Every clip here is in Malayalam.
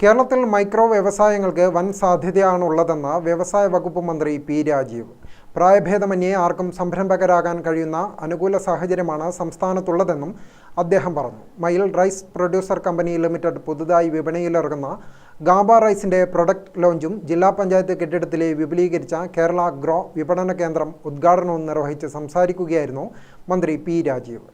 കേരളത്തിൽ മൈക്രോ വ്യവസായങ്ങൾക്ക് വൻ സാധ്യതയാണുള്ളതെന്ന് വ്യവസായ വകുപ്പ് മന്ത്രി പി രാജീവ്. പ്രായഭേദമന്യേ ആർക്കും സംരംഭകരാകാൻ കഴിയുന്ന അനുകൂല സാഹചര്യമാണ് സംസ്ഥാനത്തുള്ളതെന്നും അദ്ദേഹം പറഞ്ഞു. മയിൽ റൈസ് പ്രൊഡ്യൂസർ കമ്പനി ലിമിറ്റഡ് പുതുതായി വിപണിയിലിറങ്ങുന്ന ഗാബ റൈസിന്റെ പ്രൊഡക്റ്റ് ലോഞ്ചും ജില്ലാ പഞ്ചായത്ത് കെട്ടിടത്തിലെ വിപുലീകരിച്ച കേരള ഗ്രോ വിപണന കേന്ദ്രം ഉദ്ഘാടനവും നിർവഹിച്ച് സംസാരിക്കുകയായിരുന്നു മന്ത്രി പി രാജീവ്.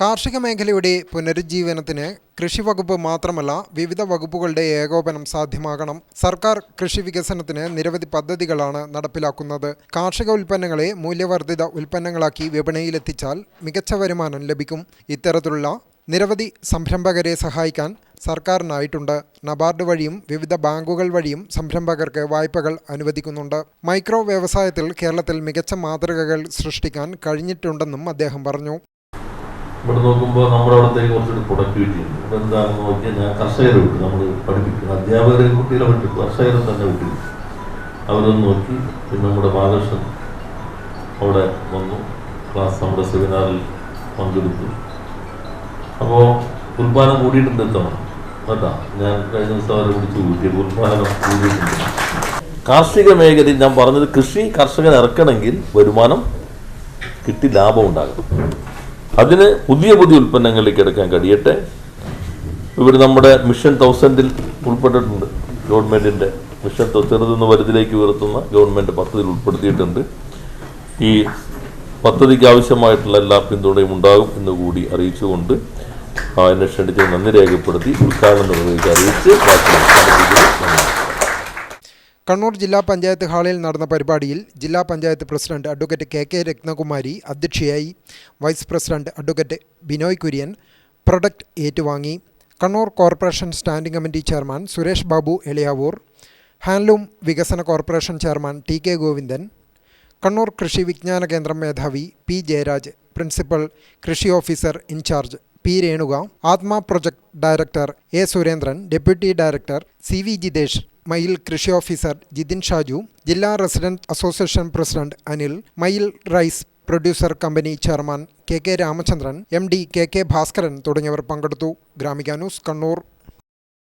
കാർഷിക മേഖലയുടെ പുനരുജ്ജീവനത്തിന് കൃഷി വകുപ്പ് മാത്രമല്ല വിവിധ വകുപ്പുകളുടെ ഏകോപനം സാധ്യമാകണം. സർക്കാർ കൃഷി വികസനത്തിന് നിരവധി പദ്ധതികളാണ് നടപ്പിലാക്കുന്നത്. കാർഷിക ഉൽപ്പന്നങ്ങളെ മൂല്യവർദ്ധിത ഉൽപ്പന്നങ്ങളാക്കി വിപണിയിലെത്തിച്ചാൽ മികച്ച വരുമാനം ലഭിക്കും. ഇത്തരത്തിലുള്ള നിരവധി സംരംഭകരെ സഹായിക്കാൻ സർക്കാരിനായിട്ടുണ്ട്. നബാർഡ് വഴിയും വിവിധ ബാങ്കുകൾ വഴിയും സംരംഭകർക്ക് വായ്പകൾ അനുവദിക്കുന്നുണ്ട്. മൈക്രോ വ്യവസായത്തിൽ കേരളത്തിൽ മികച്ച മാതൃകകൾ സൃഷ്ടിക്കാൻ കഴിഞ്ഞിട്ടുണ്ടെന്നും അദ്ദേഹം പറഞ്ഞു. ഇവിടെ നോക്കുമ്പോൾ നമ്മുടെ അവിടത്തേക്ക് കുറച്ചുകൂടി പ്രൊഡക്ടിവിറ്റി ഉണ്ട്. ഇവിടെ എന്താണെന്ന് നോക്കിയാൽ ഞാൻ കർഷകരെ വിട്ടു. നമ്മൾ പഠിപ്പിക്കുന്ന അധ്യാപകരെ കുട്ടികളെ വിട്ടു കർഷകരെ തന്നെ വിട്ടു. അവരൊന്ന് നോക്കി. പിന്നെ നമ്മുടെ ബാലകൃഷ്ണൻ അവിടെ വന്നു. ക്ലാസ് നമ്മുടെ സെമിനാറിൽ പങ്കെടുത്തു. അപ്പോൾ ഉൽപ്പാദനം കൂടിയിട്ടുണ്ട് എത്തണം കേട്ടാ? ഞാൻ കഴിഞ്ഞ ദിവസം അവരെ വിളിച്ച് കൂട്ടിയത് ഉൽപ്പാദനം കൂടിയിട്ടുണ്ട്. കാർഷിക മേഖലയിൽ ഞാൻ പറഞ്ഞത് കൃഷി കർഷകൻ ഇറക്കണമെങ്കിൽ വരുമാനം കിട്ടി ലാഭം ഉണ്ടാകും അതിന് പുതിയ പുതിയ ഉൽപ്പന്നങ്ങളിലേക്ക് എടുക്കാൻ കഴിയട്ടെ ഇവർ നമ്മുടെ മിഷൻ തൗസൻഡിൽ ഉൾപ്പെട്ടിട്ടുണ്ട് ഗവൺമെന്റിന്റെ മിഷൻ ചെറുതെന്ന് വലുതിലേക്ക് ഉയർത്തുന്ന ഗവൺമെന്റ് പദ്ധതിയിൽ ഉൾപ്പെടുത്തിയിട്ടുണ്ട് ഈ പദ്ധതിക്ക് ആവശ്യമായിട്ടുള്ള എല്ലാ പിന്തുണയും ഉണ്ടാകും എന്ന് കൂടി അറിയിച്ചുകൊണ്ട് അന്വേഷണത്തിന് നന്ദി രേഖപ്പെടുത്തി ഉദ്ഘാടനം നിർവഹിച്ച് അറിയിച്ച് ബാക്കി. കണ്ണൂർ ജില്ലാ പഞ്ചായത്ത് ഹാളിൽ നടന്ന പരിപാടിയിൽ ജില്ലാ panchayat president advocate K K Ratnakumari അധ്യക്ഷയായി vice president advocate Binoy Kurian product ഏറ്റുവാങ്ങി. Kannur corporation standing committee chairman Suresh Babu Eliyavoor handloom വികസന corporation chairman T K Govindan Kannur കൃഷി വിജ്ഞാന കേന്ദ്രം മേധാവി പി ജയരാജ് പ്രിൻസിപ്പൽ കൃഷി officer incharge P Renuka Atma project director A Surendran deputy director C V Jithesh Mayyil കൃഷി ഓഫീസർ ജിതിൻ ഷാജു ജില്ലാ resident association president Anil Mayyil rice producer company chairman K K Ramachandran M D K K Bhaskaran തുടങ്ങിയവർ പങ്കെടുത്തു. ഗ്രാമിക ന്യൂസ് കണ്ണൂർ.